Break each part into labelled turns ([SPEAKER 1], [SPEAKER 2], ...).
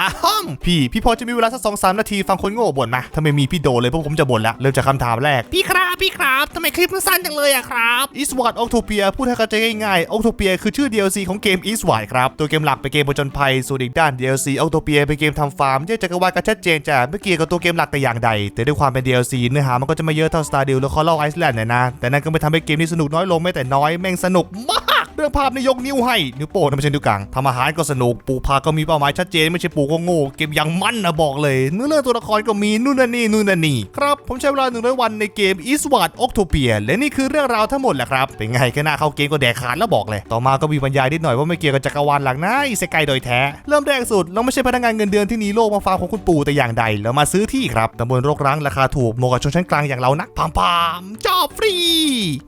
[SPEAKER 1] อ้าวพี่ พี่พอจะมีเวลาสักสองสามนาทีฟังคนโง่บ่นมาถ้าไม่มีพี่โดนเลยเพราะผมจะบ่นละเริ่มจากคำถามแรก พี่ครับพี่ครับทำไมคลิปมันสั้นจังเลยอะครับ Eastward Octopia พูดให้เข้าใจง่ายๆ Octopia คือชื่อ DLC ของเกม Eastward ครับ ตัวเกมหลักเป็นเกมผจญภัยส่วนอีกด้าน DLC Octopia เป็นเกมทำฟาร์มแยกจักรวาลกันชัดเจนจ้ะไม่เกี่ยวกับตัวเกมหลักแต่อย่างใด แต่ด้วยความเป็น DLC เนื้อหามันก็จะไม่เยอะเท่า Stardew และ Coral Island เนี่ยนะแต่นั่นก็ไม่ทำให้เกมนี้สนุกน้อยลงแม้แต่น้อยแม่งสนุกมาก เรื่องภาพนายกนิ้วให้ นิ้วโป้งนะไม่ใช่นิ้วกลางทำอาหารก็สนุกปลูกผักก็มีเป้าหมายชัดเจนไม่ใช่ปลูกก็โง่เกมอย่างมันนะบอกเลยเนื้อเรื่องตัวละครก็มีนู่นนั่นนี่นู่นนั่นนี่ครับผมใช้เวลาหนึ่งร้อยวันในเกม Eastward Octopia และนี่คือเรื่องราวทั้งหมดแหละครับเป็นไงแค่หน้าเข้าเกมก็แดกขาดแล้วบอกเลย ต่อมาก็มีบรรยายนิดหน่อยว่าไม่เกี่ยวกับจักรวาลหลักนะอิเซไกโดยแท้เริ่มแรกสุดเราไม่ใช่พนักงานเงินเดือนที่หนีโลกมาฟาร์มของคุณปู่แต่อย่างใดแล้วมาซื้อที่ครับตำบลรกร้างราคาถูกเหมาะกับชนชั้นกลางอย่างเรานักพามพามจ อบฟรี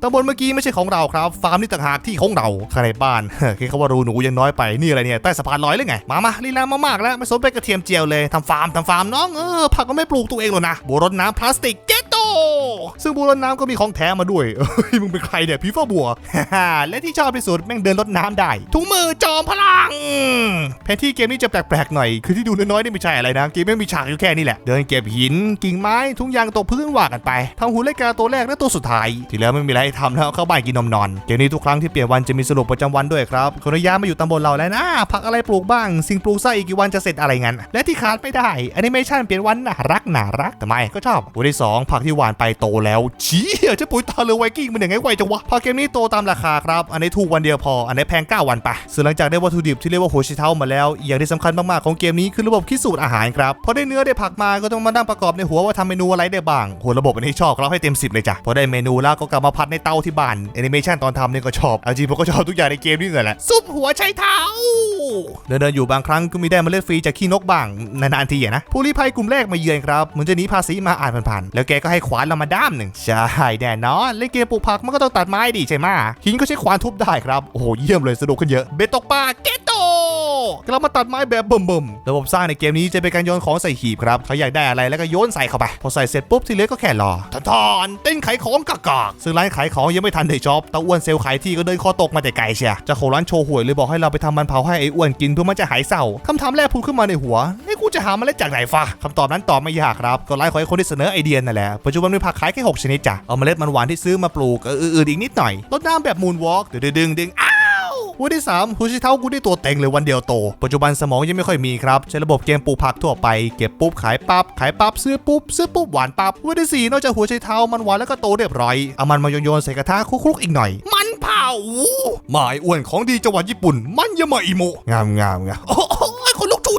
[SPEAKER 1] ตำบลเมื่อกี้ไม่ใช่ของเราครับ ฟาร์มนี่ต่างหากที่ของเราข้างในบ้านแค่เขาว่ารูหนูยังน้อยไปนี่อะไรเนี่ยใต้สะพานลอยเลยไง มามาลีลามามากแล้วไม่สนไปกระเทียมเจียวเลยทำฟาร์มทำฟาร์มน้องเออผักก็ไม่ปลูกตัวเองหรอกนะบัวรดน้ำพลาสติกเจโต ซึ่งบัวรดน้ำก็มีของแถมมาด้วย เอ้ย มึงเป็นใครเนี่ยพี่ฟ้าบัวและที่ชอบที่สุดแม่งเดินรดน้ำได้ถุงมือจอมพลัง แผนที่เกมนี้จะแปลกๆหน่อย คือที่ดูน้อยๆนี่ไม่ใช่อะไรนะ เกมไม่งมีฉากอยู่แค่นี้แหละ เดินเก็บหิน กิ่งไม้ทุ่งยางตกพื้นว่ากันไปทำหุ่นเล็กาตัวแรกและตัวสุดท้ายที่แล้วไม่มีอะไรให้ทำแล้วเข้าบ้านกินนมนอนเกมนี้ทุกครั้งที่เปลี่ยนวันจะมีสรุปประจำวันด้วยครับคนระยะมาอยู่ตำบลเราแล้วนะผักอะไรปลูกบ้าง สิ่งปลูกสร้างอีกกี่วันจะเสร็จอะไรงั้น และที่ขาดไม่ได้แอนิเมชันเปลี่ยนวันน่ารักน่ารักทำไมก็ชอบวันที่สองผักที่หวานไปโตแล้วเชี้ยเจะปุ๋ยตาเรือไวกิ้งมันอย่างไงไวจังวะผักเกมนี้โตตามราคาครับ อันนี้ถูกวันเดียวพอ อันนี้แพง 9 วันไปส่วนหลังจากได้วัตถุดิบที่เรียกว่าหัวไชเท้ามาแล้ว อย่างที่สำคัญมาก ๆ ของเกมนี้คือระบบคิดสูตรอาหารครับ พอได้เนื้อได้ผักมาก็ต้องมานั่งประกอบในหัวว่าทำเมนูอะไรได้บ้างโหระบบอันนี้ชอบเราให้เต็ม 10 เลยจ้ะ พอได้เมนูแล้วก็กลับมาพัดในเตาที่บ้านแอนิเมชันตอนทำเนี่ยก็ชอบเอาจริงผมก็ชอบทุกอย่างในเกมนี่แหละซุปหัวไชเท้าเดินเดินๆอยู่บางครั้งก็มีได้มาเล็ดฟรีจากขี้นกบ้างนานๆทีนะผู้ลี้ภัยกลุ่มแรกมาเยือนครับเหมือนจะหนีภาษีมาอ่านผ่านๆแล้วแกก็ให้ขวานเรามาด้ามหนึ่งใช่แน่นอนเล่นเกมปลูกผักมันก็ต้องตัดไม้ดิใช่ไหมหินก็ใช้ขวานทุบได้ครับโอ้โหเยี่ยมเลยสนุกขึ้นเยอะเบตตกปลาเกตโตเรามาตัดไม้แบบบิ่มๆระบบสร้างในเกมนี้จะเป็นการโยนของใส่หีบครับเขาอยากได้อะไรแล้วก็โยนใส่เข้าไป พอใส่เสร็จปุ๊บที่เหลือก็แค่รอทอนทอนเต้นขายของกากากๆซึ่งร้านขายของยังไม่ทันได้จ็อบตาอ้วนเซลล์ขายที่ก็เดินคอตกมาแต่ไกลเชียจะขอร้านโชว์หวยเลยบอกให้เราไปทำมันเผาให้ไอ้อ้วนกินเพื่อมันจะหายเศร้าคำถามแรกพูดขึ้นมาในหัวไอ้ จะหาเมล็ดจากไหนฟะคำตอบนั้นตอบไม่ยากครับก็ร้านของไอ้คนที่เสนอไอเดียนั่นแหละปัจจุบันมีผักขายแค่6ชนิดจ้ะเอาเมล็ดมันหวานที่ซื้อมาปลูกอื่นๆอีกนิดหน่อยรดน้ำแบบมูนวอล์กดึงดึงดึงอ้าวันที่3หูชิเท้ากูได้ตัวเต็งเลยวันเดียวโต ปัจจุบันสมองยังไม่ค่อยมีครับ ใช้ระบบเกมปลูกผักทั่วไป เก็บปุ๊บขายปั๊บขายปั๊บซื้อปุ๊บซื้อปุ๊บหวานปั๊บวันที่4นอกจากหัวไชเท้ามันหวานแล้วก็โตเรียบร้อย เอามันมาโยนใส่กระทะคลุกๆอีกหน่อย มันเผาหมายอ้วนของดีจังหวัดญี่ปุ่น มันยามาอิโมงามงามงาม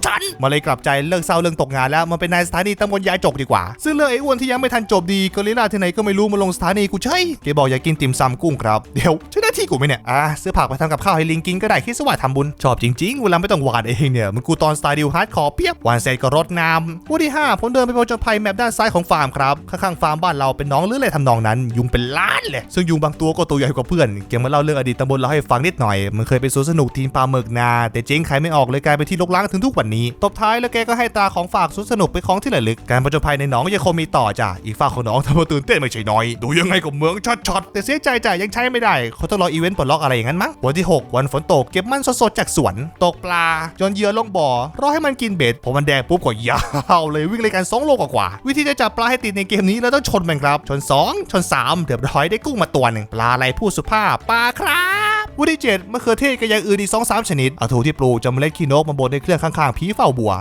[SPEAKER 1] โอ้โหคนลุกชูชัน มาเลยกลับใจเลิกเศร้าเรื่องตกงานแล้วมาเป็นนายสถานีตำบลยายจกดีกว่า ซึ่งเรื่องไอ้อ้วนที่ยังไม่ทันจบดีกอริลลาที่ไหนก็ไม่รู้มาลงสถานีกูใช่แกบอกอยากกินติ่มซำกุ้งครับเดี๋ยวใช่หน้าที่กูไหมเนี่ยอะซื้อผักไปทำกับข้าวให้ลิงกินก็ได้คิดสวัสดิ์ทำบุญชอบจริงๆเวลาไม่ต้องหวานเองเนี่ยมันกูตอนสไตล์ดิวฮาร์ดคอร์เปียบหวานเสร็จก็รดน้ำวันที่ห้าผมเดินไปผจญภัยแมปด้านซ้ายของฟาร์มครับข้างๆฟาร์มบ้านเราเป็นน้องหรืออะไรทำนองนั้น ยุงเป็นล้านเลยซึ่งยุงบางตัวก็ตัวใหญ่กว่าเพื่อนเกี่ยวมาเล่าเรื่องอดีตตำบลเราให้ฟังนิดหน่อยมันเคยเป็นสวนสนุกทีมปลาหมึกนา แต่เจ๊งขายไม่ออกเลยกลายเป็นที่รกร้างถึงทุกวันนี้ตบท้ายแล้วแกก็ให้ตาของฝากสวนสนุกไปนของที่ระลึก การผจญภัยในหนองยังคงมีต่อจ้ะ อีกฝากของหนองทำให้ตื่นเต้นไม่ใช่น้อย ดูยังไงกับเมืองช็อตๆแต่เสียใจจ้ะยังใช้ไม่ได้เขาต้องรออีเวนต์ปลดล็อกอะไรอย่างนั้นมั้ง วันที่ 6 วันฝนตกเก็บมันสดๆจากสวน ตกปลาโยนเหยื่อลงบ่อ รอให้มันกินเบ็ดพอมันแดงปุ๊บก็ยาวเลยวิ่งเลยกัน2โลกว่าๆวิธีจะจับปลาให้ติดในเกมนี้เราต้องชนมันครับ ชน 2 ชน 3เรียบร้อยได้กุ้งมาตัวหนึ่งปลาอะไรพูดสุภาพปลาครับ วันที่7มะเขือเทศกับอย่างอื่นอีกสองสามชนิดอาถูที่ปลูกจะเมล็ดขี้นกมาบนในเครื่องข้างๆผีเฝ้าบัว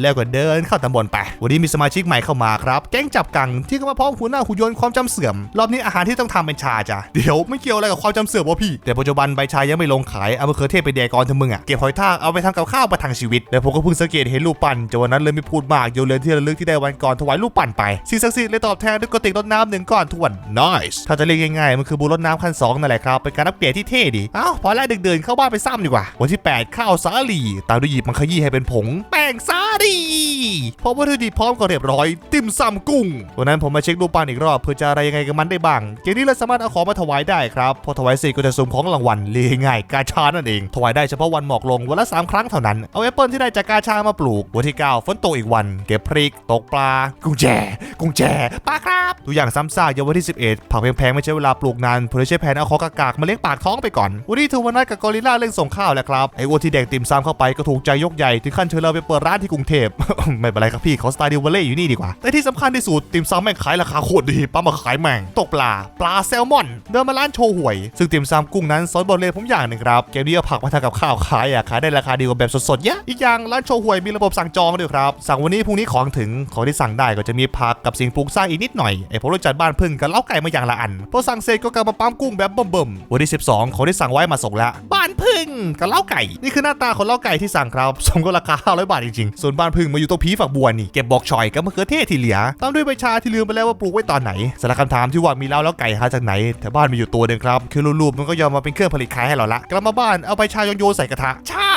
[SPEAKER 1] แล้วก็เดินเข้าตำบลไป วันนี้มีสมาชิกใหม่เข้ามาครับแก๊งจับกังที่ก็มาพร้อมหัวหน้าหุ่นยนต์ความจำเสื่อม รอบนี้อาหารที่ต้องทำเป็นชาจ้ะเดี๋ยวไม่เกี่ยวอะไรกับความจำเสื่อมวะพี่ แต่ปัจจุบันใบชายังไม่ลงขายเอามะเขือเทศไปแดกก่อนเถอะมึงอะเก็บหอยทากเอาไปทำกับข้าวประทังชีวิตแล้วผมก็เพิ่งสังเกตเห็นรูปปั้นจนวันนั้นเลยไม่พูดมากโยนเรือนที่ระลึกที่ได้วันก่อนถวายรูปปั้นไปสิ่งศักดิ์สิทธิ์เลยตอบแทนด้วยกระติกรดน้ำหนึ่งก้อนทวน nice ถ้าจะเรียกง่ายๆมันคือบุรดน้ำขั้นสองนั่นแหละครับเป็นการอัปเกรดที่เท่ดีอ้าพอแล้วเดินเข้าบ้านไปซ้ำดีกว่า วันที่ 8 ข้าวสาลีตามด้วยหยิบมังคยีให้เป็นผงแป้งสาดีพอวัตถุดิบพร้อมก็เรียบร้อย ติ่มซำกุ้งวันนั้นผมมาเช็ครูปปั้นอีกรอบเพื่อจะอะไรยังไงกับมันได้บ้างเกมนี้เราสามารถเอาของมาถวายได้ครับ พอถวายเสร็จก็จะสุ่มของรางวัลเรียง่ายกาชานั่นเอง ถวายได้เฉพาะวันหมอกลงวันละ 3 ครั้งเท่านั้น เอาแอปเปิลที่ได้จากกาชามาปลูก วันที่ 9 ฝนตกอีกวัน เก็บพริก ตกปลา กุ้งแจกุ้งแจปลาครับตัวอย่างซ้ำซากยาวันที่ 11 ผักแพงๆไม่ใช้เวลาปลูกนานเพื่อใช้แผนเอาของกากๆมาเลี้ยงปากท้องไปก่อน วันที่ทูวันนัทกับกอริลลาเล่นส่งข้าวแหละครับไอ้วัวที่แดกติ่มซำเข้าไปก็ถูกใจยกใหญ่ถึงขั้นเชิญเราไปเปิดร้านทกรุงเทพ ไม่เป็นไรครับพี่เขาสไตล์ดิวเวลเล่อยู่นี่ดีกว่า แต่ที่สำคัญที่สุดติ่มซำแม่งขายราคาโคตรดีป้ามาขายแม่งตกปลา ปลาแซลมอน เดินมาร้านโชว์หวย ซึ่งติ่มซำกุ้งนั้นสอนบทเรียนผมอย่างหนึ่งครับเกมนี้เอาผักมาทำกับข้าวขายอะขายได้ราคาดีกว่าแบบสดๆเยอะอีกอย่างร้านโชว์หวยมีระบบสั่งจองด้วยครับสั่งวันนี้พรุ่งนี้ของถึงของที่สั่งได้ก็จะมีผักกับสิ่งปลูกสร้างอีกนิดหน่อยไอ้ผมรู้จัดบ้านพึ่งกับเล้าไก่มาอย่างละอันพอสั่งเสร็จก็กลับมาปั๊มกุ้งแบบบ่มๆวันที่ 12ของที่สั่งไว้มาส่งแล้วบ้านพึ่งกับเล้าไก่นี่คือหน้าตาของเล้าไก่ที่สั่งครับสมกับราคา500บาทจริงส่วนบ้านพึ่งมาอยู่ตรงผีฝักบัวนี่เก็บบอกชอยกับมะเขือเทศที่เหลือตามด้วยใบชาที่ลืมไปแล้วว่าปลูกไว้ตอนไหนสารคำถามที่ว่ามีเล้าแล้วไก่หาจากไหนแต่บ้านมีอยู่ตัวเดียวครับคือรูปๆมันก็ยอมมาเป็นเครื่องผลิตขายให้เราละกลับมาบ้านเอาใบชาโยนๆใส่กระทะชา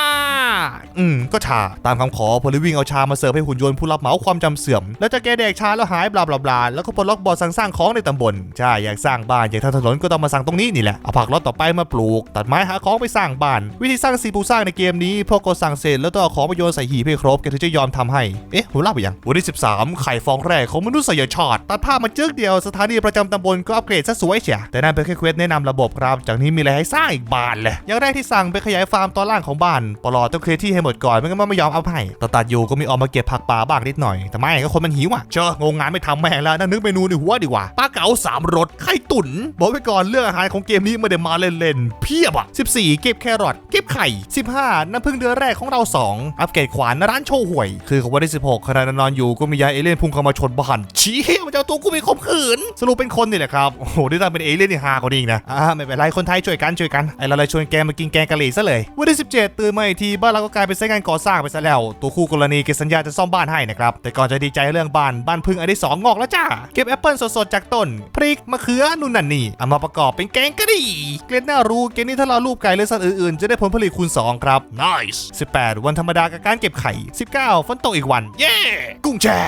[SPEAKER 1] อืม ก็ชา ตามคำขอพลวิ่งเอาชามาเสิร์ฟให้หุ่นยนต์ผู้รับเหมาความจำเสื่อม แล้วจะแกแดกชาแล้วหายบลาบลาบลาแล้วก็ปลดล็อกบอร์ดสั่งสร้างของในตำบล ใช่ อยากสร้างบ้าน อยากทำถนนก็ต้องมาสั่งตรงนี้นี่แหละ เอาผักรถต่อไปมาปลูก ตัดไม้หาของไปสร้างบ้าน วิธีสร้างซีปูสร้างในเกมนี้พอก็สั่งเสร็จแล้วต้องเอาของมาโยนใส่หีบให้ครบแกถึงจะยอมทำให้ เอ๊ะผมเล่าไปยัง วันที่ 13 ไข่ฟองแรกของมนุษยชาติตัดภาพมาจึกเดียวสถานีประจำตำบลก็อัปเกรดซะสวยเฉียแต่นั่นเป็นแค่เควสแนะนำระบบครับ จากนี้มีอะไรให้สร้างอีกบานเลยอย่างแรกที่สั่งไปขยายฟาร์มตอนล่างของบ้านปลอต้องเคร์ที่ให้หมดก่อนไม่งั้นมันไม่ยอมเอาให้ตอนตัดอยู่ก็มีออกมาเก็บผักป่าบ้างนิดหน่อย แต่ไม่ก็คนมันหิวอะเจองงงานไม่ทำแม่งแล้วนั่งนึกเมนูในหัวดีกว่าปลาเก๋าสามรสไข่ตุ๋นบอกไว้ก่อนเรื่องอาหารของเกมนี้ไม่ได้มาเล่นๆเพียบอะ 14 เก็บแครอทเก็บไข่ 15 น้ำพึ่งเดือนแรกของเรา 2 อัปเกรดขวานร้านโชว์หวย คือของวันที่16ขณะนอนอยู่ก็มียายเอเลี่ยนพุ่งเข้ามาชนบ้านชี้มันจะเอตัวกูไปข่มขืนสรุปเป็นคนนี่แหละครับโอ้โหได้ตั้งเป็นเอเลี่ยนนี่ฮากว่านี้อีกนะอ่าไม่เป็นไรคนไทยช่วยกันช่วยกันไอเราเลยชวนแกมากินแกงกะหรี่ซะเลยวันที่17ตื่นมาอีกทีบ้านเราก็กลายเป็นไซต์งานก่อสร้างไปซะแล้ว ตัวคู่กรณีเก็สัญญาจะซ่อมบ้านให้นะครับ แต่ก่อนจะดีใจเรื่องบ้านบ้านพึ่งอันที่สองงอกแล้วจ้า เก็บแอปเปิลสดๆจากต้น พริกมะเขือนู่นนั่นนี่เอามาประกอบเป็นแกงกะหรี่เกรดน่ารู้เกมนี้ถ้าเรารูปไก่หรือสัตว์อื่นๆ จะได้ผลผลิตคูณ 2 ครับ nice 18 วันธรรมดากับการเก็บไข่ 19 ฝนตกอีกวัน เย้ กุ้งแช่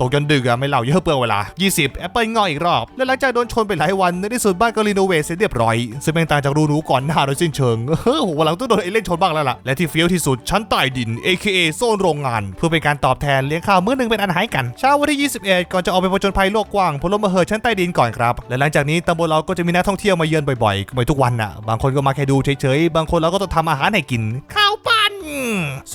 [SPEAKER 1] ตกจนดึกอะไม่เล่าเยอะเปลืองเวลา 20 แอปเปิลงอกอีกรอบ และหลังจากโดนชนไปหลายวันในที่สุดบ้านก็รีโนเวทเสร็จเรียบร้อยซึ่งเป็นต่างจากรูหนูก่อนหน้าโดยสิ้นเชิงเฮ้อวันหลังต้องโดนเอเล่นชนบ้างแล้วล่ะและที่เฟี้ยวที่สุดชั้นใต้ดิน AKA โซนโรงงาน เพื่อเป็นการตอบแทนเลี้ยงข้าวมื้อหนึ่งเป็นอันหายกันเช้าวันที่ 21 ก่อนจะออกไปผจญภัยโลกกว้างพลมาเหอชั้นใต้ดินก่อนครับ และหลังจากนี้ตำบลเราก็จะมีนักท่องเที่ยวมาเยือนบ่อยๆไม่ทุกวันน่ะ บางคนก็มาแค่ดูเฉยๆ บางคนเราก็ต้องทำอาหารให้กินข้าวปลา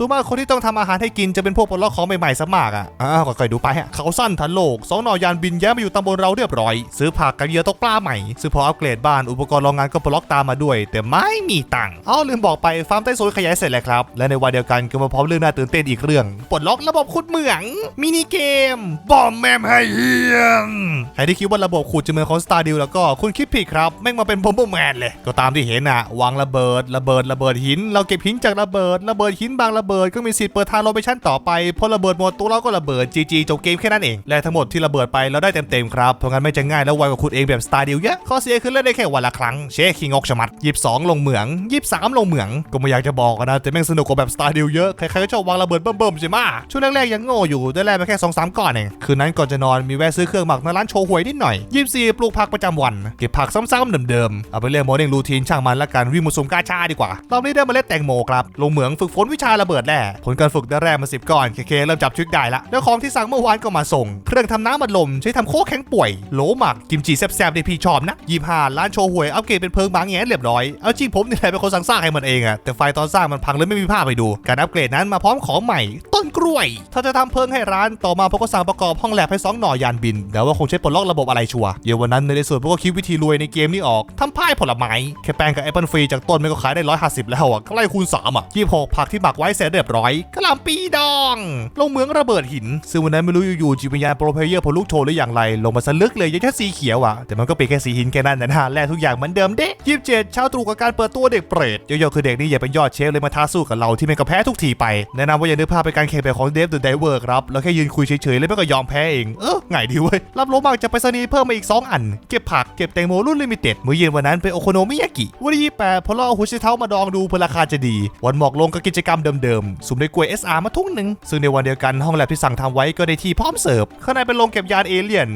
[SPEAKER 1] วนมาคนที่ต้องทำอาหารให้กินจะเป็นพวกปลดล็อกของใหม่ๆซะมากอะอ้าวค่อยดูไปฮะเขาสั้นทันโลกสองหน่อยานบินแย้มาอยู่ตำบลเราเรียบร้อย ซื้อผักกับเยื่อตกปลาใหม่ ซื้อพออัปเกรดบ้านอุปกรณ์โรงงานก็ปลดล็อกตามมาด้วย แต่ไม่มีตังค์อ๋อลืมบอกไปฟาร์มใต้โซนขยายเสร็จแล้วครับและในวันเดียวกันก็มาพร้อมเรื่องน่าตื่นเต้นอีกเรื่องปลดล็อกระบบขุดเหมืองมินิเกมบอมแมมให้เฮียนใครที่คิดว่าระบบขุดจะเหมือนของ Star d e a l แล้วก็คุณคิดผิดครับแม่งมาเป็นบอมบ์แมนเลยก็ตามที่เห็นอะวางระเบิดระเบิดระเบิดหิน เราเก็บหินจากระเบิดระเบิดหินบางระเบิดก็มีสิทธิ์เปิดทางลงไปชั้นต่อไปพอระเบิดหมดตัวเราก็ระเบิด GG จบเกมแค่นั้นเอง และทั้งหมดที่ระเบิดไปเราได้เต็มๆครับเพราะงั้นไม่จะง่ายแล้วไวกว่าขุดเองแบบ Star d e a l เยอะข้อเสียคือเล่นได้แค่วันละครั้งเชคคิงอกชมัด22ลงเหมือง23ลงเหมือง ก็ไม่อยากจะบอกอะนะแต่แม่งสนุกกว่าแบบ Star d e a l เยอะใครๆก็ชอบวางระเบิดเบิ่มๆใช่ไหมช่วงแรกๆยังโง่อยู่ได้แรกมาแค่2 3ก้อนเองคืนนั้นก่อนจะนอนมีแวะซื้อเครื่องหมักในร้านโชว์หวยนิดหน่อย24ปลูกผักประจำวันเก็บผักซ้ำๆเดิมๆเอาไปเรียกโมเดลรูทีนช่างมันละกันวิ่งมาสุ่มกาชาดีกว่ารอบนี้ได้มาเล็ดแตงโมครับลงเหมืองฝึกฝนวิชาระเบิดแร่ผลการฝึกได้แร่มาสิบก้อนเคเคเริ่มจับชึกได้ละแล้วของที่สั่งเมื่อวานก็มาส่ง เครื่องทำน้ำบัดลมใช้ทำโค้กแข็งป่วยโหลหมักกิมจิแซ่บๆในพี่ชอบนะยี่ห้าร้านโชห่วยอัปเกรดเป็นเพิงบางแงเรียบร้อยเอาจริงผมนี่แหละเป็นคนสั่งสร้างให้มันเองอะแต่ไฟตอนสร้างมันพังเลยไม่มีภาพไปดู การอัปเกรดนั้นมาพร้อมของใหม่ต้นกล้วย ถ้าจะทำเพิ่งให้ร้านต่อมาพวกก็สั่งประกอบห้องแลบให้สองหน่อยานบินแต่ว่าคงใช้ปลดล็อกระบบอะไรชัวเยววันนั้นในที่สุดพวกก็คิดวิธีรวยในเกมนี้ออกทำพ่ายผลไม้แค่แป้งกับแอปเปิลฟรีจากต้นมันก็ขายได้150แล้วอะใกล่คูณ3อะยี่หกผักที่หมักไว้เสร็จเรียบร้อยกะล่ำปีดองลงเมืองระเบิดหิน ซึ่งวันนั้นไม่รู้อยู่ๆจิตวิญญาณโปรเพเยอร์พอลูกโชว์หรืออย่างไร ลงมาสลึกเลยยังแค่สีเขียวอะแต่มันก็เป็นแค่สีหินแค่นั้นนะฮะแลทุกอย่างเหมือนเดิมเด้ยี่สิบเจ็ดช้าตรูกับการเปิดตัวเด็กเปรตโยโย่คือเด็กนี่อย่าเป็นยอดเชฟเลยมาท้าสู้กับเราที่เป็นกระแพ้ทุกทีไปแนะนำว่าอย่านึกภาพเป็นการแข่งแบบของเดฟเดอะไดเวอร์ครับ แล้วแค่ยืนคุยเฉยๆ แล้วแม่ก็ยอมแพ้เอง เออไงดีเว้ย รับโลบักจากไปรษณีเพิ่มมาอีก 2 อัน เก็บผักเก็บแตงโมรุ่นลิมิเต็ดมื้อเย็นวันนั้นเป็นโอโคโนมิยากิวันที่28พอเราเอาหัวไชเท้ามาดองดูเพื่อราคาจะดี วันหมอกลงก็กิจกรรมเดิมๆสุ่มได้กล้วย SR มาทุ่งหนึ่งซึ่งในวันเดียวกันห้องแลบที่สั่งทำไว้ก็ได้ที่พร้อมเสิร์ฟข้างในเป็นโรงเก็บยานเอเลี่ยน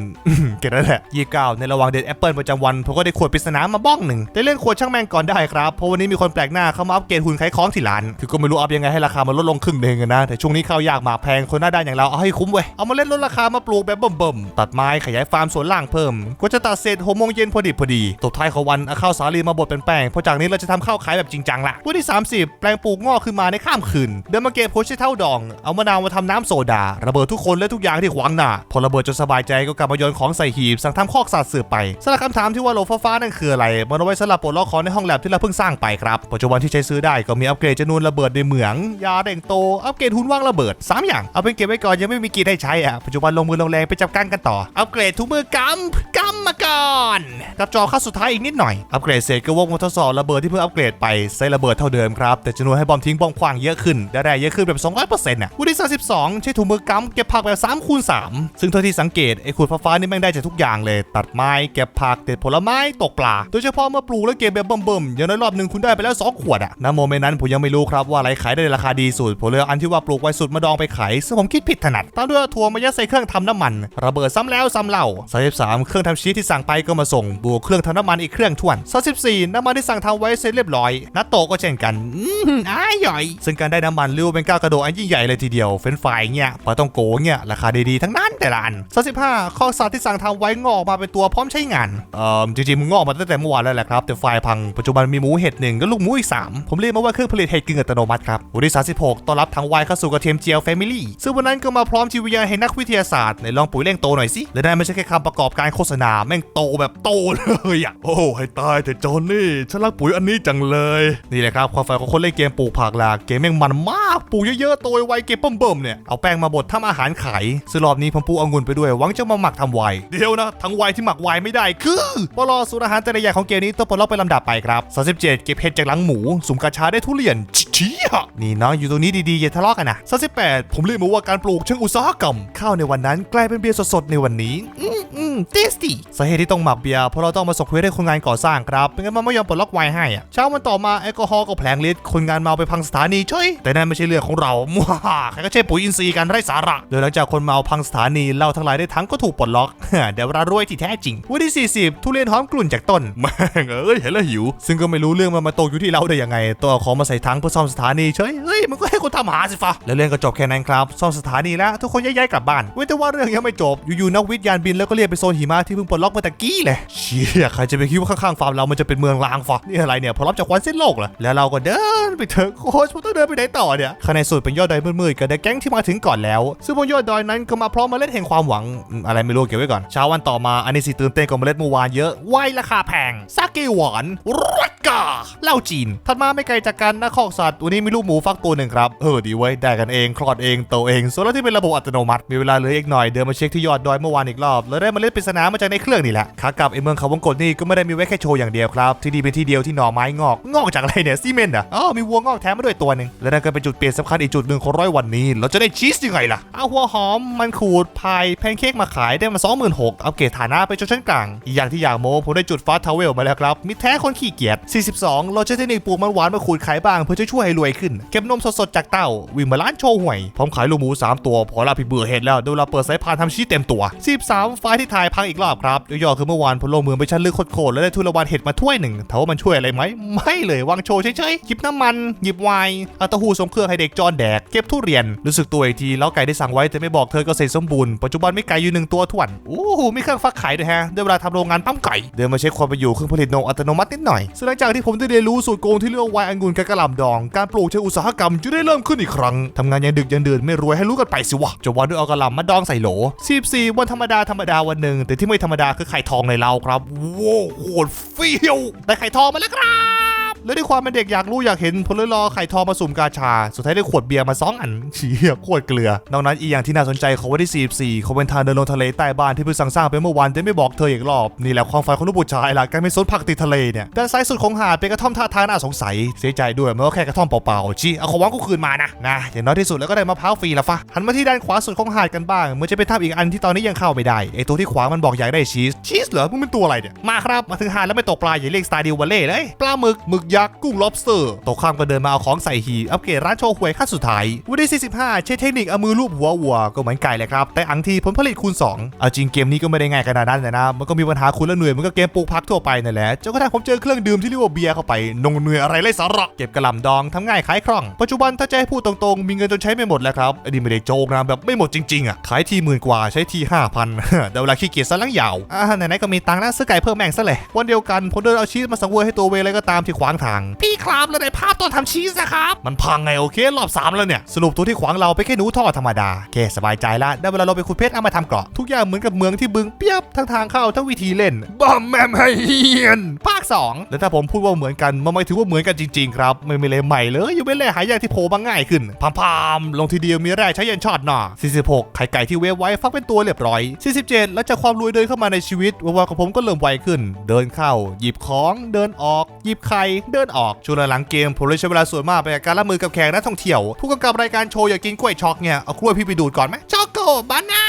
[SPEAKER 1] เก็บนั่นแหละยี่เก้าในระหว่างเด็ดแอปเปิลประจำวันผมก็ได้ขวดปริศนามาบ้องหนึ่งแต่เรื่องขวดช่างแม่งก่อนได้ครับเพราะวันนี้มีคนแปลกหน้าเข้ามาอัปเกรดหุ่นไขายของที่ร้านคือก็ไม่รู้อัพยังไงให้ราคามันลดลงครึ่งหนึ่งนะแต่ช่วงนี้ข้าวยากหมากแพงคนหน้าด้านอย่างเราเอาให้คุ้มเว้ยเอามาเล่นลดราคามาปลูกแบบเบิ่มๆตัดไม้ขยายฟาร์มสวนล่างเพิ่มก็จะตัดเสร็จหกโมงเย็นพอดีพอดีตบท้ายของวันเอาข้าวสาลีมาบดเป็นแป้งพราะจากนี้เราจะทำข้าวขายแบบจริงจังละวันที่ 30 แปลงปลูกงอกขึ้นมาในข้ามคืนเดินมาเก็บโพชิเท่าดอง เอามะนาวมาทำน้ำโซดา ระเบิดทุกคนและทุกอย่างที่ขวางหน้าพอระเบิดจนสบายใจก็กลับมาโยนของใส่หีบสั่งทำคอกสัตว์สืบไปสำหรับคำถามที่ว่าโลฟ้าๆนั่นคืออะไรมันเอาไว้สำหรับปลดล็อกของในห้องแลบที่เราเพิ่งสร้างไปครับปัจจุบันที่ใช้ซื้อได้ก็มีอัปเกรดจำนวนระเบิดในเหมือง ยาเด่งโตอัปเกรดหุ่นว่างระเบิด 3 อย่าง เอาเป็นเก็บไว้ก่อนยังไม่มีกินให้ใช้อะปัจจุบันลงมือลงแรงไปจับกันกันต่อ อัปเกรดถุงมือกำกำมาก่อนกับจอขั้นสุดท้ายอีกนิดหน่อย อัปเกรดเสร็จก็วกมาทดสอบระเบิดที่เพิ่งอัปเกรดไปใช้ระเบิดเท่าเดิมครับ แต่จำนวนให้บอมทิ้งบอมขวางเยอะขึ้น ได้แรงเยอะขึ้นแบบ 200%อะวุฒิ32ใช้ถุงมือกำเก็บผักแบบ3คูณ3ซึ่งเท่าที่สังเกตไอ้ขวดฟ้าๆนี่แม่งได้จากทุกอย่างเลย ตัดไม้เก็บผักเด็ดผลไม้ตกปลา โดยเฉพาะเมื่อปลูกแล้วเก็บแบบบิ่มๆอย่างน้อยรอบหนึ่งคุณได้ไปแล้ว 2 ขวดอะณโมเมนต์นั้นผมยังไม่รู้ครับว่าอะไรขายได้ราคาดีสุดผมเลยเอาอันที่ว่าปลูกไว้สุดมาดองไปขายซึ่งผมคิดผิดถนัดตามด้วยเอาถั่วมายัดใส่เครื่องทำน้ำมัน ระเบิดซ้ำแล้วซ้ำเล่า33เครื่องทำชีสที่สั่งไปก็มาส่ง บวกเครื่องทำน้ำมันอีกเครื่องท่วน34น้ำมันที่สั่งทำไว้เสร็จเรียบร้อยนัตโตก็เช่นกันอืมอ้ายย่อย ซึ่งการได้น้ำมันเรียวเป็นก้าวกระโดดอันยิ่งใหญ่เลยทีเดียวเฟ้นไฟเนี่ยปลาต้องโกเนี่ย ราคาดีๆทั้งนั้นแต่ละอัน35ข้อสัตว์ที่สั่งทำไว้งอกมาเป็นตัวพร้อมใช้งานเอ่อจริงๆมันงอกมาตั้งแต่เมื่อวานแล้วแหละครับแต่ไฟพังปัจจุบันมีหมูเห็ดหนึ่งและลูกหมูอีก3ผมเรียกมาว่าเครื่องผลิตเห็ดกึ่งอัตโนมัติครับวันที่36ต้อนรับทั้งวายเข้าสู่กระเทียมเจียวแฟมิลี่ซึ่งวันนั้นก็มาพร้อมจิตวิยาแห่งนักวิทยาศาสตร์ในลองปุ๋ยเร่งโตหน่อยสิและนั่ไม่ใช่แค่คำประกอบการโฆษณาแม่งโตแบบโตเลยอะ
[SPEAKER 2] โอ้ให้ตายแต่จอนนี่ฉันรักปุ๋ยอันนี้จังเลย
[SPEAKER 1] นี่แหละครับความฝันของคนเล่นเกมปลูกผักล่ะเกมแม่งมันมากปลูกเยอะๆโตไวเก็บเบิ่มๆเนี่ยเอาแป้งมาบดทำอาหารขายซึ่งรอบนี้ผมปลูกองุ่นไปด้วยหวังจะมาหมักทำไวเดี๋ยวนะทั้งไวที่หมักไวไม่ได้ คือพอรอสูตรอาหารแต่ละอย่างของเกมนี้ต้องปลดล็อกไปลำดับไปครับ37เก็บเห็ดจากหลังหมูสุ่มกระชาได้ทุเรียนชี่ยนี่น้องอยู่ตรงนี้ดีๆอย่าทะเลาะกันนะ38ผมเรียกมาว่าการปลูกเชิงอุตสาหกรรม ข้าวในวันนั้นกลายเป็นเบียร์สดๆในวันนี้ อืมอืมเทสตี้สาเหตุที่ต้องหมักเบียร์เพราะเราต้องมาส่งเควสให้คนงานก่อสร้างครับไม่งั้นมันไม่ยอมปลดล็อกไวน์ให้อะเช้าวันต่อมาแอลกอฮอล์ก็แผลงฤทธิ์คนงานเมาไปพังสถานีเฉยแต่นั่นไม่ใช่เรื่องของเรามัวใครก็ใช่ปุ๋ยอินทรีย์กันไร้สาระโดยหลังจากคนเมาพังสถานีเหล้าทั้งหลายได้ทั้งก็ถูกปลดล็อกเดี๋ยวเรารวยที่แท้จริงวันที่ 40 ทุเรียนหอมกลุ่นจากต้น
[SPEAKER 2] แม่งเอ้ยเห็นแล้วหิว
[SPEAKER 1] ซึ่งก็ไม่รู้เรื่องมันมาตกอยู่ที่เราได้ยังไงตัวของมาใส่ถังเพื่อซ่อมสถานีเฉยเฮ้ยมันก็ให้คนทำหาสิฟะแล้วเรื่องก็จบแค่นั้นครับซ่อมสถานีแล้วทุกคนย้ายๆกลับบ้านเว้นแต่ว่าเรื่องยังไม่จบอยู่ๆนักวิทยานบินแล้วก็เรียกไปโซนหิมะที่เพิ่งปลดล็อกมาตะกี้เลยเชี่ยใครจะไปคิดว่าข้างๆฟาร์มเรามันจะเป็นเมืองล้างฟะนี่อะไรเนี่ยพอรับจากวันสิ้นโลกเหรอแล้วเราก็เดินไปเถอะโค้ชผมต้องเดินไปไหนต่อเนี่ยข้างในสุดเป็นยอดดอยมืดๆกับเด็กแก๊งที่มาถึงก่อนแล้ว ซึ่งบนยอดดอยนั้นก็มาพร้อมเมาเล็ดแห่งความหวังอะไรไม่รู้เก็บไว้ก่อนเช้าวันต่อมาอันนี้สิตื่นเต้นกว่าเมล็ดเมื่อวานเยอะไวน์ราคาแพงซาเกหวานรักกาเหล้าจีนถัดมาไม่ไกลจากกันนะคอกสัตว์วันนี้มีลูกหมูฟักตัวหนึ่งครับเออดีเว้ได้กันเองคลอดเองโตเอง ส่วนแล้วที่เป็นระบบอัตโนมัติ มีเวลาเหลืออีกหน่อยเดินมาเช็คที่ยอดดอยเมื่อวานอีกรอบ แล้วได้มาเล็ดปริศนามาจากในเครื่องนี่แหละขากลับไอเมืองเขาวงกตนี่ก็ไม่ได้มีไว้แค่โชว์อย่างเดียวครับที่นี่เป็นที่เดียวที่หน่อไม้งอกงอกจากอะไรเนี่ยซีเมนต์อะอ๋อมีวัวงอกแถมมาด้วยตัวหนึ่งและนั่นก็เป็นจุดเปลี่ยนสำคัญอีกจุดหนึ่งของร้อยวันนี้ เราจะได้ชีสยังไงล่ะเอาหัวหอมมันขูดพายแพนเค้กมาขายได้มา26,000อัปเกรดฐานะไปจนชั้นกลางอีกอย่างที่อยากโม้ผมได้จุดฟาสทาวเวลมาแล้วครับมีแท้คนขี้เกียจ42 เราใช้เทคนิคปลูกมันหวานมาขูดขายบ้างเพื่อจะช่วยให้รวยขึ้นเก็บนมสดๆจากเต้าวิ่งมาร้านโชว์หวยพร้อมขายลูกหมู 3 ตัว พอลาพี่เบื่อเห็ดแล้วดูเราเปิดสายพานทำชีสเต็มตัว43ไฟล์ที่ถ่ายพังอีกรอบครับย่อๆคือเมื่อวานผมลงมืองไปชั้นลึกโคตรแล้วได้ทุนรางวัลเห็ดมาถ้วยหนึ่งถามว่ามันช่วยอะไรไหมไม่เลยวางโชว์เฉยๆหยิบน้ำมันหยิบไวน์เอาต้าหู้ทรงเครื่องให้เด็กจอนแดกเก็บทุเรียนรู้สึกตัวอีกทีแล้วไก่ได้สั่งไว้แต่ไม่บอกเธอก็เสร็จสมบูรณ์ปัจจุบันไม่ไก่อยู่หนึ่งตัวถ่วนโอ้โหมีเครื่องฟักไข่ด้วยฮะได้เวลาทำโรงงานปั๊มไก่เดินมาเช็คความเป็นอยู่เครื่องผลิตนมอัตโนมัตินิดหน่อยหลังจากที่ผมได้เรียนรู้สูตรโกงที่เรียกไวน์องุ่นกับกระหล่ำดอง การปลูกเชิงอุตสาหกรรมจะได้เริ่มขึ้นอีกครั้งทำงานยังดึกยังดื่นไม่รวยให้รู้กันไปสิวะจะวันด้วยเอากระลำมาดองใส่โหล14วันธรรมดาธรรมดาวันหนึ่งแต่ที่ไม่ธรรมดาคือไข่ทองในเราครับโว้โหโคตรเฟี้ยวได้ไข่ทองมาแล้วครับ และด้วยความเป็นเด็กอยากรู้อยากเห็นผลเลยรอไข่ทองมาสุ่มกาชา สุดท้ายได้ขวดเบียร์มาสองอันเชี่ยโคตรเกลือนอกนั้นอีกอย่างที่น่าสนใจของวันที่ 44เขาเป็นทางเดินลงทะเลใต้บ้านที่เพิ่งสั่งสร้างไปเมื่อวานแต่ไม่บอกเธออีกรอบนี่แหละความฝันของลูกผู้ชายล่ะการเป็นสนผักติดทะเลเนี่ยด้านซ้ายสุดของหาดเป็นกระท่อมท่าทางน่าสงสัยเสียใจด้วยมันก็แค่กระท่อมเปล่าๆชี้เอาของหวังกูคืนมานะนะอย่างน้อยที่สุดแล้วก็ได้มะพร้าวฟรีละฟะหันมาที่ด้านขวาสุดของหาดกันบ้างเมื่อจะเป็นถ้ำอีกอันที่ตอนนี้ยังเข้าไม่ได้ไอตัวที่ขวางมันบอกอยากได้ชีสชีสเหรอมึงเป็นตัวอะไรเนี่ยมาครับมาถึงหาดแล้วไม่ตกปลาอย่าเรียกสไตล์ดิววัลเล่เลยปลาหมึกหมึกยกษ์กุ้ง lobster ตกข้ามก็เดินมาเอาของใส่หีอัปเกรดร้านโชว์หวยขั้นสุดท้ายวันที่45 ใช้เทคนิคเอามือลูบหัววัวก็เหมือนไก่เลยครับ แต่อังทีผลผลิตคูณ 2 เอาจริงเกมนี้ก็ไม่ได้ง่ายขนาดนั้นนะ มันก็มีปัญหาคุณและเหนื่อยมันก็เกมปลูกพักทั่วไปนั่นแหละจนกระทั่งผมเจอเครื่องดื่มที่เรียกว่าเบียร์เข้าไปนงเหนื่อยอะไรไรสาระเก็บกระหล่ำดองทำง่ายขายคล่องปัจจุบันถ้าจะให้พูดตรงๆ มีเงินจนใช้ไม่หมดแล้วครับอันนี้ไม่ได้โจกนะแบบไม่หมดจริงๆอะขายทีหมื่นกว่าใช้ทีห้าพันแต่เวลาขี้เกียจซะลังยาวอ่าไหนๆก็มีตังค์นะซื้อไก่เพิ่มแม่งซะเลยวันเดียวกันผมเดินเอาชีสมาสังเวยให้ตัวเวอะไรก็ตามที่ขวางทาง พี่ครับแล้วในภาพตอนทำชีสนะครับ มันพังไงโอเครอบสามแล้วเนี่ย สรุปตัวที่ขวางเราไปนแค่หนูท่อธรรมดาแค่สบายใจละได้เวลาเราไปขุดเพชรเอามาทำเกราะทุกอย่างเหมือนกับเมืองที่บึงเปียบทั้งทางเข้าทั้งวิธีเล่นบอมแมมให้เฮียนภาค 2 แล้วถ้าผมพูดว่าเหมือนกันมันไม่ถือว่าเหมือนกันจริงๆครับไม่มีเลยใหม่เลยอยู่เป็นแร่หายากที่โผล่มาง่ายขึ้นพามพามๆลงทีเดียวมีแร่ใช้ยันช็อตหน่อ46 ไข่ไก่ที่เวฟไว้ฟักเป็นตัวเรียบร้อย 47 แล้วจากความรวยเดินเข้ามาในชีวิตวันๆของผมก็เริ่มไวขึ้น เดินเข้า หยิบของ เดินออก หยิบไข่เดินออกช่วงหลังเกมผมเลยใช้เวลาส่วนมากไปกับการรับมือกับแขกนักท่องเที่ยว ผู้กำกับรายการโชว์อยากกินกล้วยช็อกเนี่ยเอากล้วยพี่ไปดูดก่อนไหมช็อกโกบานาน่า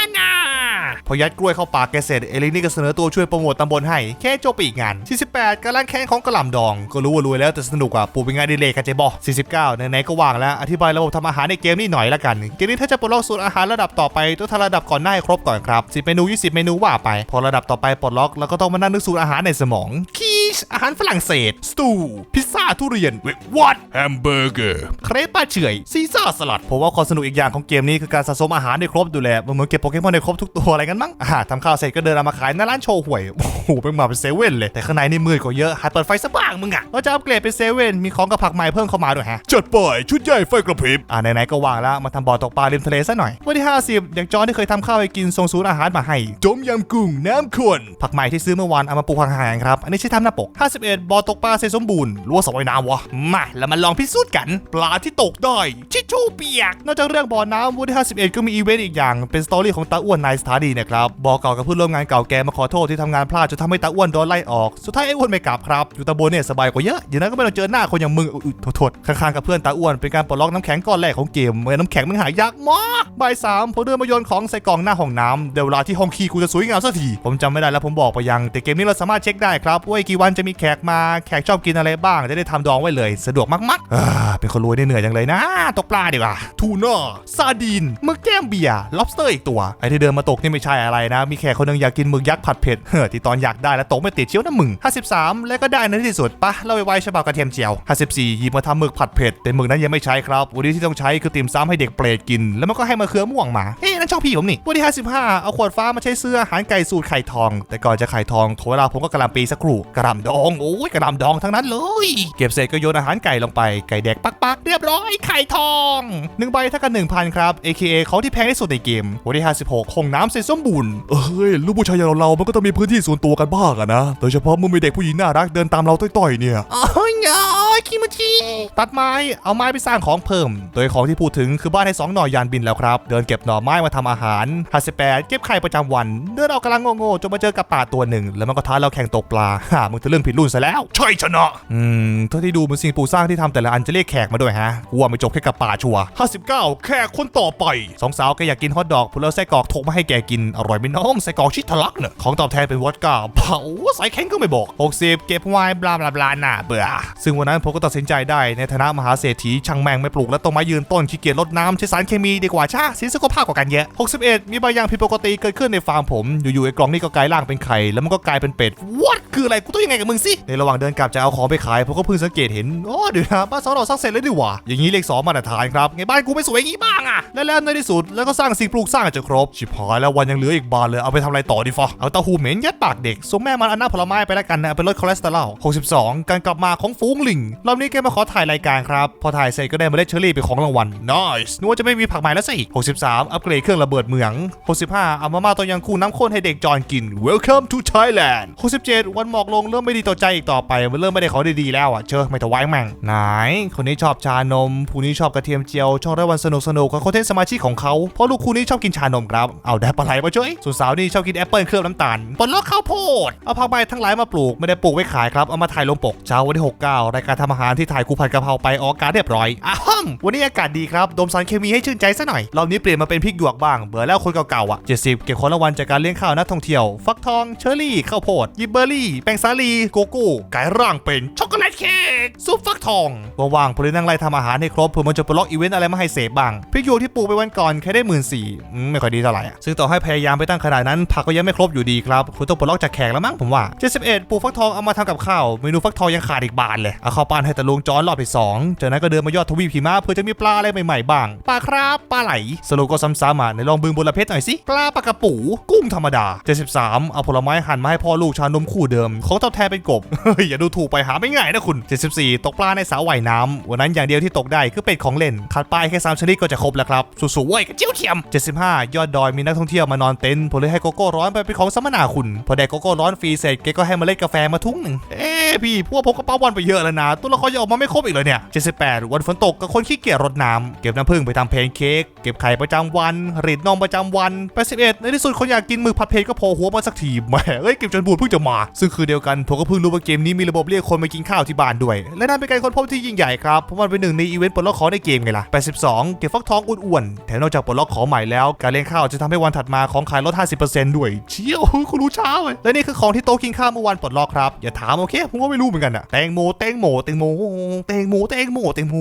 [SPEAKER 1] พอยัดกล้วยเข้าปากแกเสร็จเอลินี่ก็เสนอตัวช่วยโปรโมทตำบลให้ แค่จบไปอีกงาน48การล้างแค้นของกระหล่ำดอง ก็รู้ว่ารวยแล้วแต่สนุกอะปูเป็นงานดีเลกกันเจบอ49ไหนๆก็ว่างแล้วอธิบายระบบทำอาหารในเกมนี่หน่อยละกันเกมนี้ถ้าจะปลดล็อกสูตรอาหารระดับต่อไปต้องทำระดับก่อนหน้าให้ครบก่อนครับ10เมนู 20 เมนูว่าไป พอระดับต่อไปปลดล็อกแล้วก็ต้องมานั่งนึกสูตรอาหารในสมองคีชอาหารฝรั่งเศสสตูพิซซ่าทุเรียนเววัด
[SPEAKER 2] แฮมเบอร์เกอร์
[SPEAKER 1] เครปป้าเฉยซีซ่าสลัดผมว่าความสนุกอีกอย่างของเกมนี้คือการสะสมอาหารได้ครบดูแลมันเหมือนเก็บโปเกมอนได้ครบทุกตัวอะไรกันมั้งอ่าทำข้าวเสร็จก็เดินเอามาขายหน้าร้านโชว์หวย โอ้โหเป็นมาเป็นเซเว่นเลย แต่ข้างในนี่มืดกว่าเยอะหัดเปิดไฟสักบ้างมึงอะเราจะอัปเกรดเป็นเซเว่นมีของกับผักใหม่เพิ่มเข้ามาด้วยฮะ
[SPEAKER 2] จัดไปชุดใหญ่ไฟกระพริบ
[SPEAKER 1] อ่าไหนๆก็ว่างแล้วมาทำบ่อตกปลาริมทะเลซะหน่อย วันที่ 50อย่างจอห์นที่เคยทำข้าวให้กินส่งศูนย์อาหารมาให้
[SPEAKER 2] ต้มยำกุ้งน้ำข้น
[SPEAKER 1] ผักใหม่ที่ซื้อเมื่อวานเอามาปลูกห่างๆครับ อันนี้ใช้ทำหน้าปก 51บ่อตกปลาเสร็จสมบูรณ์รั้วสระว่ายน้ำวะมาแล้วมาลองพิสูจน์กัน ปลาที่ตกได้ชิชชู่เปียก นอกจากเรื่องบ่อน้ำวันที่51 ก็มีอีเวนต์อีกอย่างเป็นสตอรี่ของตาอ้วนนายสถานีดีนะครับ บอกเก่ากับเพื่อนร่วมงานเก่าแกมาขอโทษที่ทำงานพลาดจนทำให้ตาอ้วนโดนไล่ออก สุดท้ายไอ้อ้วนไม่กลับครับ อยู่ตาบนเนี่ยสบายกว่าเยอะ อย่างนั้นก็ไม่ต้องเจอหน้าคนอย่างมึงอุโทษข้างๆกับเพื่อนตาอ้วนเป็นการปลดล็อกน้ำแข็งก้อนแรกของเกมเมื่อน้ำแข็งมันหายากมากบ่ายสามผมเดินมาโยนของใส่กล่องหน้าห้องน้ำเดี๋ยวเวลาที่ห้องคีกูจะสวยงามสักทีผมจำไม่ได้แล้วผมบอกไปยังแต่เกมนี้เราสามารถเช็คได้ครับว่ากี่วันจะมีแขกมาแขกชอบกินอะไรบ้างจะได้ทำดองไว้เลย สะดวกมากๆเป็นคนรวยเหนื่อยจังเลยนะตกปลาดีกว่าทูน่าซาดีนมึกแก้มเบียร์ lobster อีกตัวไอ้ที่เดินมาตกนี่ไม่ใช่อะไรนะ มีแขกคนหนึงอยากกินหมึกยักษ์ผัดเผ็ดเฮ้อที่ตอนอยากได้แล้วตกไม่ติดเชียวนะมึง 53 แล้วก็ได้ในที่สุดปะเล่าไวๆฉบับกระเทียมเจียว54หยิบมาทำหมึกผัดเผ็ดแต่หมึกนั้นยังไม่ใช้ครับวันนี้ที่ต้องใช้คือติ่มซ้ำให้เด็กเปรตกิน แล้วมันก็ให้มาเคือม่วงมาเนั่นช่องพี่ผมนี่วันที่ 55 เอาขวดฟ้ามาใช้เสื้ออาหารไก่สูตรไข่ทอง แต่ก่อนจะไข่ทองขอเวลาผมก็กระหลำปีสักครู่กระหลำดองโอ้ยกระหลำดองทั้งนั้นเลย เก็บเสร็จก็โยนอาหารไก่ลงไปไก่แดกปักปักๆเรียบร้อยไข่ทองหนึ่งใบเท่ากัน1,000ครับ AKA เขาที่แพงที่สุดในเกมวันที่ 56 คงน้ำเสร็จสมบูรณ์
[SPEAKER 2] เอ้ยลูกผู้ชายอย่างเราๆมันก็ต้องมีพื้นที่ส่วนตัวกันบ้างอะนะโดยเฉพาะเมื่อมีเด็กผู้หญิงน่ารักเดินตามเราต้อยๆเนี่ย
[SPEAKER 1] โอ้ยโอ้ ยคิมจิตัดไม้เอาไม้ไปสร้างของเพิ่ม โดยของที่พูดถึงคือบ้านให้สองหน่อยานบินแล้วครับ เดินเก็บหน่อไม้มาทำอาหาร58เก็บไข่ประจำวัน เดินเอากำลังโง่ๆจนมาเจอกับป่าตัวหนึ่ง แล้วมันก็ท้าเราแข่งตกปลาฮ่ามึงจะเรื่องผิดรุ่นซะแล้ว
[SPEAKER 2] ใช่ชนะ
[SPEAKER 1] อืมเท่าที่ดูมันสิ่งปูสร้างที่ทำแต่ละอันจะเรียกแขกมาด้วยฮะกูว่าไม่จบแค่กับป่าชัวร์
[SPEAKER 2] 59แค่คนต่อไป
[SPEAKER 1] สองสาวแกอยากกินฮอทดอกพูดแล้วไส้กรอกทกมาให้แกกินอร่อยไหมน้องไส้กรอกชิดทะลักเนอะของตอบแทนเป็นวอดก้าเผาใส่แข็งก็ไม่บอก60เก็บไว้บลาบลาบลาหน่าเบื่อซึ่งวันนั้นผมก็ตัดสินใจได้ในฐานะมหาเศรษฐีช่างแมงไม่ปลูกและต้นไม้ยืนต้นขี้เกียจรดน้ำใช้สารเคมีดีกว่าชาเสียสุขภาพกว่ากันเยอะ 61 มีบางอย่างผิดปกติเกิดขึ้นในฟาร์มผมอยู่ๆไอ้กล่องนี่ก็กลายร่างเป็นไข่แล้วมันก็กลายเป็นเป็ด what คืออะไรกูต้องยังไงกับมึงสิในระหว่างเดินกลับจะเอาของไปขายผมก็เพิ่งสังเกตเห็นอ๋อเดี๋ยวนะบ้านสองเราสร้างเสร็จแล้วดีหว่าอย่างนี้เลขสองมาตรฐานครับไงบ้านกูไม่สวยอย่างนี้บ้างอะและแล้วในที่สุดแล้วก็สร้างสิ่งปลูกสร้างจนครบชิบหายแล้ววันยังเหลืออีกบานเลยเอาไปทำอะไรต่อดีฟะเอาเต้าหู้เหม็นยัดปากเด็กส่งแม่มันอันหน้าผลไม้ไปแล้วกันนะเอาไปลดคอเลสเตอรอล62 การกลับมาของฝูงลิงรอบนี้แกมาขอถ่ายรายการครับ พอถ่ายเสร็จก็ได้เมาเล็ดเชอรี่เป็นของรางวัล nice นึกว่าจะไม่มีผักใหม่แล้วสิ63 อัปเกรดเครื่องระเบิดเมือง 65เอามาม่าต้มยำกุ้งน้ำข้นให้เด็กจอนกิน welcome to Thailand 67 วันหมอกลงเริ่มไม่ดีต่อใจอีกต่อไป มันเริ่มไม่ได้ขอดีๆแล้วอะ เชอไม่ถวายแม่งไหนคนนี้ชอบชานมผู้นี้ชอบกระเทียมเจียว ช่องได้วันสนุกสนุกกับคอนเทนต์สมาชิกของเขาเพราะลูกคู่นี้ชอบกินชานมครับเอาได้ปลาไหลมาช่วยส่วนสาวนี่ชอบกินแอปเปิลเคลือบน้ำตาลปนลอกข้าวโพดเอาผักใบทั้งหลายมาปลูกไม่ได้ปลูกไว้ขายครับเอามาถ่ายลงปกเช้าวันที่ 69 รายการทำอาหารที่ถ่ายคูผัดกะเพราไปออกอกาศเรียบร้อยอ้าววันนี้อากาศดีครับ ดมสารเคมีให้ชื่นใจซะหน่อยรอบนี้เปลี่ยนมาเป็นพริกหยวกบ้าง เบื่อแล้วคนเก่าๆอะ70 เก็บของรางวัลจากการเลี้ยงข้าวนักท่องเที่ยว ฟักทอง เชอร์รี่ ข้าวโพด ยิบเบอร์รี่ แป้งสาลี โกโก้กลายร่างเป็นช็อกโกแลตเค้ก ซุปฟักทอง ว่างๆผมเลยนั่งไล่ทำอาหารให้ครบเพื่อมันจะปลดล็อกอีเวนต์อะไรมาให้เสพบ้าง พริกหยวกที่ปลูกไปวันก่อนแค่ได้หมื่นสี่ไม่ค่อยดีเท่าไหร่อะซึ่งต่อให้พยายามไปตั้งขนาดนั้นผักก็ยังไม่ครบอยู่ดีครับคุณต้องปล็อกจากแขกแล้วมั้งผมว่า71ปลูกฟักทองเอามาทำกับข้าวเมนูฟักทองยังขาดอีกบานเลยเอาเข้าวปานให้ตะลุงจอนรอบที่สองจากนั้นก็เดินมายอดทวีปหิมะเพื่อจะมีปลาอะไรใหม่ๆบ้างปลาครับปลาไหลสรุปก็ซ้ำๆอะในลองบึงบนละเพชรหน่อยสิปลาปลากระปูกุ้งธรรมดา 73 เอาผลไม้หั่นมาให้พ่อลูกชานมคู่เดิมของตอบแทนเป็นกบเฮ้ยอย่าดูถูกไปหาไม่ง่ายนะคุณ 74 ตกปลาในสระว่ายน้ำวันนั้นอย่างเดียวที่ตกได้คือเป็ดของเล่นขาดปลาแค่3ชนิดก็จะครบแล้วครับสู้ๆเว้ยกระเจียวเทียม 75 ยอดดอยมีนักท่องเที่ยวมานอนเต็นท์ผมเลยให้โกโก้ร้อนไปเป็นของสัมนาคุณ พอได้โกโก้ร้อนฟรีเสร็จแกก็ให้เล็ดกาแฟมาทุ่งหนึ่งเอ๊พี่พวกผมก็ป้าวันไปเยอะแล้วนะตัวละครยังออกมาไม่ครบอีกเลยเนี่ย 78 วันฝนตกกับคนขี้เกียจรดน้ำเก็บน้ำผึ้งไปทำเพนเค้กเก็บไข่ประจำวันรีดนมประจำวัน 81 ในที่สุดคนอยากกินหมึกผัดเผ็ดก็โผล่หัวมาสักทีแหมเอ้ยเก็บจนบูดเพิ่งจะมา ซึ่งคือเดียวกันผมก็เพิ่งรู้ว่าเกมนี้มีระบบเรียกคนมากินข้าวที่บ้านด้วย และนั่นเป็นการค้นพบที่ยิ่งใหญ่ครับเพราะมันเป็นหนึ่งในอีเวนต์ปลดล็อกของในเกมไงล่ะ 82 เก็บฟักทองอ้วนๆแถมนอกจากปลดล็อกของใหม่แล้ว การเลี้ยงข้าวจะทำให้วันถัดมาของขายลด 50%ด้วย เชี่ยวคุณรู้ช้าเลยและนี่คือของที่โต๊ะกินข้าวเมื่อวานปลดล็อกครับอย่าถามโอเคผมก็ไม่รู้เหมือนกันอะแตงโมแตงโมแตงโมแตงโมแตงโมแตงโม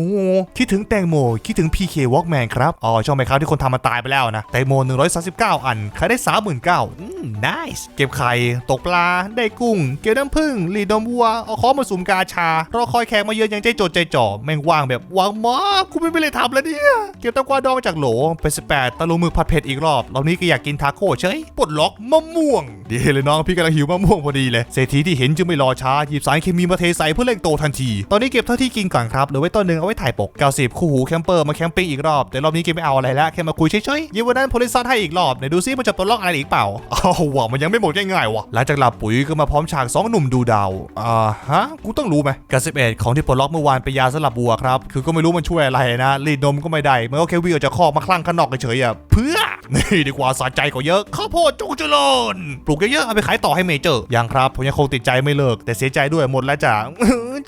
[SPEAKER 1] คิดถึงแตงโมคิดถึง PK Walkman ครับอ๋อช่องไหมครับที่คนทำมันตายไปแล้วนะแตงโม139 อันขายได้39,000อืม nice เก็บไข่ตกปลาได้กุ้ง เกี่ยวน้ำผึ้งรีดนมวัวเอาของมาสุ่มกาชารอคอยแขกมาเยือนอย่างใจจดใจจ่อแม่งว่างแบบว่างมากกูไม่ไปเลยทำแล้วเนี่ยเก็บตงกวาดองจากโหลไป18ตะลุมือผัดเผ็ดอีกรอบรอบนี้ก็อยากกินทาโก้เฉยปลดล็อกมะม่วงดีเลยน้องพี่กำลังหิวมะม่วงพอดีเลยเศรษฐีที่เห็นจึงไม่รอช้าหยิบสารเคมีมาเทใส่เพื่อเร่งโตทันทีตอนนี้เก็บเท่าที่กินก่อนครับเหลือไว้ต้นหนึ่งเอาไว้ถ่ายปก90คู่หูแคมเปอร์มาแคมปิ้งอีกรอบแต่รอบนี้เกมไม่เอาอะไรแล้วแค่มาคุยเฉยๆยิงวันนั้นโพลิซันให้อีกรอบไหนดูซิมันจะปลดล็อกอะไรอีกเปล่าอ้าวว่ะมันยังไม่หมดง่ายๆว่ะหลังจากหลับปุ๋ยก็มาพร้อมฉากสองหนุ่มดูดาวอ่าฮะกูต้องรู้ไหมกับ11ของที่ปลดล็อกเมื่อวานเป็นยาสลับบัวครับคือก็ไม่รู้มันช่วยอะไรนะรีดนมก็ไม่ได้มันก็แค่วิ่งออกจากคอกมาคลั่งข้างนอกเฉยๆอะเพื่อนี่ดีกว่าสะใจกว่าเยอะข้าวโพดจงเจริญปลูกเยอะๆเอาไปขายต่อให้เมเจอร์ยังครับผมยังคงติดใจไม่เลิกแต่เสียใจด้วยหมดแล้วจ้ะ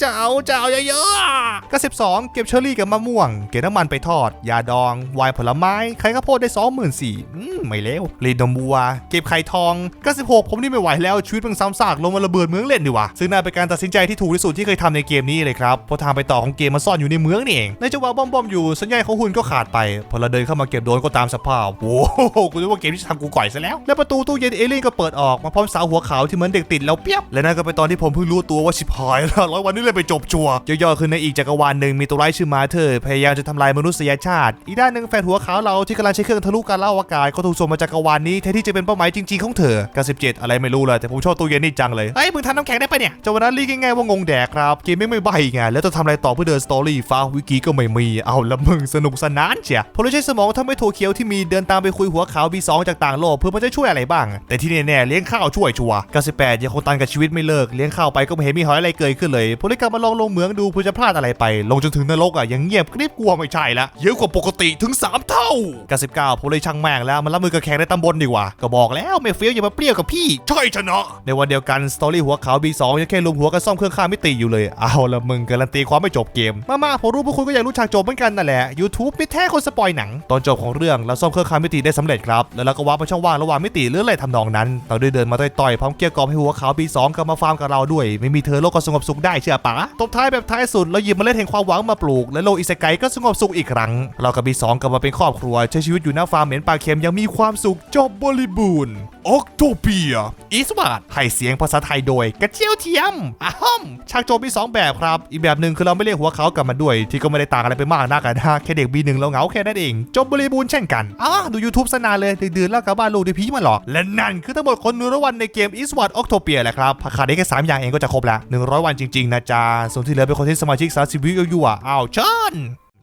[SPEAKER 1] จะเอาจะเอาเยอะๆก็12 เก็บเชอร์รี่กับมะม่วง เก็บน้ำมันไปทอด ยาดองไวน์ผลไม้ ไข่ข้าวโพดได้24,000อืมไม่เลวรีดนมวัว เก็บไข่ทองก็16 ผมนี่ไม่ไหวแล้วชีวิตมันซ้ำซากลงมาระเบิดเมืองเล่นดีว่าซึ่งน่าเป็นการตัดสินใจที่ถูกที่สุดที่เคยทำในเกมนี้เลยครับเพราะทางไปต่อของเกมมันซ่อนอยู่ในเมืองนี่เองในจังหวะบอมๆอยู่สัญญาณของหุ่นก็ขาดไป พอเราเดินเข้ามาเก็บโดนก็ตามสภาพโอ้โหกูนึกว่าเกมที่ทำกูก่อยซะแล้ว และประตูตู้เย็นเอเลี่ยนก็เปิดออกมาพร้อมสาวหัวขาวที่เหมือนเด็กติดแล้วเปียบและนั่นก็เป็นตอนที่ผมเพิ่งรู้ตัวว่าชิบหายแล้วร้อยวันนี้เลยไปจบชัวย่อๆคือในอีกจักรวาลหนึ่งมีตัวร้ายชื่อมาเธอร์พยายามจะทำลายมนุษยชาติ อีกด้านหนึ่งแฟนหัวขาวเราที่กำลังใช้เครื่องทะลุการเล่าอากาศก็ถูกส่งมาจักรวาลนี้แทนที่จะเป็นเป้าหมายจริงๆของเธอ97อะไรไม่รู้เลยแต่ผมชอบตู้เย็นนี่จังเลยเฮ้ยมึงทำน้ำแข็งได้ปะเนี่ยจนวันนั้นรีกง่ายๆว่างงแดกครับเกมไม่ไม่ใบไงแล้วจะทำอะไรต่อเพื่อเดินสตอรี่ฟ้าวิกิก็ไม่มีเอาละมึงสนุกสนานเชียผมเลยใช้สมองทำให้ถั่วเขียวที่มีเดินตามไปคุยหัวขาว B2 จากต่างโลกเพื่อมันจะช่วยอะไรบ้าง แต่ที่แน่ๆเลี้ยงข้าวช่วยชัวร์98ยังคงตันกับชีวิตไม่เลิกเลี้ยงข้าวไปก็ไม่เห็นมีหอยอะไรเกิดขึ้นเลยผมเลยกลับมาลองลงเหมืองดูเพื่อจะพลาดอะไรไป ลงจนถึงนรกอะยังเงียบกริบกลัวไม่ใช่ละเยอะกว่าปกติถึง 3 เท่า99ผมเลยช่างแม่งแล้วมันรับมือกับแขกในตำบลดีกว่า ก็บอกแล้วไม่เฟี้ยวอย่ามาเปรี้ยวกับพี่ใช่ชนะในวันเดียวกันสตอรี่หัวขาว B2 ยังแค่รวมหัวกันซ่อมเครื่องข้ามมิติอยู่เลยเอาละมึงการันตีความไม่จบเกม มาๆผมรู้พวกคุณก็อยากรู้ฉากจบเหมือนกันนั่นแหละ YouTube ไม่แท้คนสปอยหนัง ตอนจบของเรื่องเราซ่อมเครื่องข้ามมิติได้สำเร็จครับแล้วเราก็วาร์ปไปช่องว่างระหว่างมิติหรืออะไรทำนองนั้น เราได้เดินมาต่อยๆพร้อมเกลียกล่อมให้หัวขาว B2 กลับมาฟาร์มกับเราด้วย ไม่มีเธอโลกก็สงบสุขได้เชื่อปะตบท้ายแบบท้ายสุดเราหยิบเมล็ดแห่งความหวังมาปลูก และโลอิสไกก็สงบสุขอีกครั้ง เรากับบีสองกลับมาเป็นครอบครัวใช้ชีวิตอยู่หน้าฟาร์มเหม็นปลาเค็มยังมีความสุขจบบริบูรณ์
[SPEAKER 2] ออกโทเปีย
[SPEAKER 1] อีสวาดให้เสียงภาษาไทยโดย กระเจียวเทียมอ้าวฉากโจมมี 2 แบบครับ อีกแบบหนึ่งคือเราไม่เรียกหัวเขากลับมาด้วย ที่ก็ไม่ได้ต่างอะไรไปมากนักอะนะแค่เด็กบีหนึ่งเราเหงาแค่นั้นเอง จบบริบูรณ์เช่นกันอ้าดู YouTube สนานเลยดืนๆแล้วกลับบ้านลูกที่พีมาหรอก และนั่นคือทั้งหมดคน100วันในเกม e s w a r d Octopia แหละครับขาดได้แค่3อย่างเองก็จะครบละ100 วันจริงๆนะจ๊ะส่วนที่เหลือเป็นคนที่สมาชิก30วิวอยู่อะอ้าวเชิญ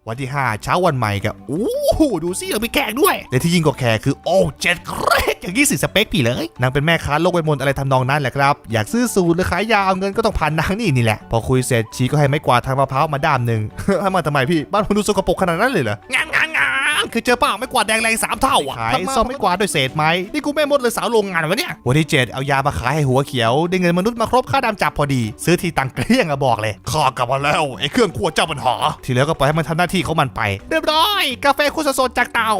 [SPEAKER 1] วันที่ 5 เช้าวันใหม่กับโอู้หูดูสิเรามีแขกด้วย และที่ยิ่งกว่าแขกคือโอ้เจ็ดเครดอย่างนี้สิสเปคพี่เลย นางเป็นแม่ค้าโลกใบมนอะไรทำนองนั้นแหละครับ อยากซื้อสูตรหรือขายยาเอาเงินก็ต้องผ่านนางนี่นี่แหละ พอคุยเสร็จชีก็ให้ไม้กวาดทางมะพร้าวมาด้ามหนึ่งให้มาทำไมพี่ บ้านผมดูสกปรกขนาดนั้นเลยเหรองานคือเจอเปล่าไม่กวาดแดงแรงสามเท่าอะขายซ่อมไม่กวาดด้วยเศษไม้นี่กูแม่มดเลยสาวโรงงานวะเนี่ยวันที่เจ็ดเอายามาขายให้หัวเขียวได้เงินมนุษย์มาครบค่าดำจับพอดี ซื้อทีตังเกลี้ยงอะบอกเลย
[SPEAKER 2] ข้ากลับมาแล้วไอ้เครื่องขวดเจ้าปัญหา
[SPEAKER 1] ที่เหลือก็ปล่อยให้มันทำหน้าที่ของมันไปเรียบร้อย กาแฟคุสโซนจากเตา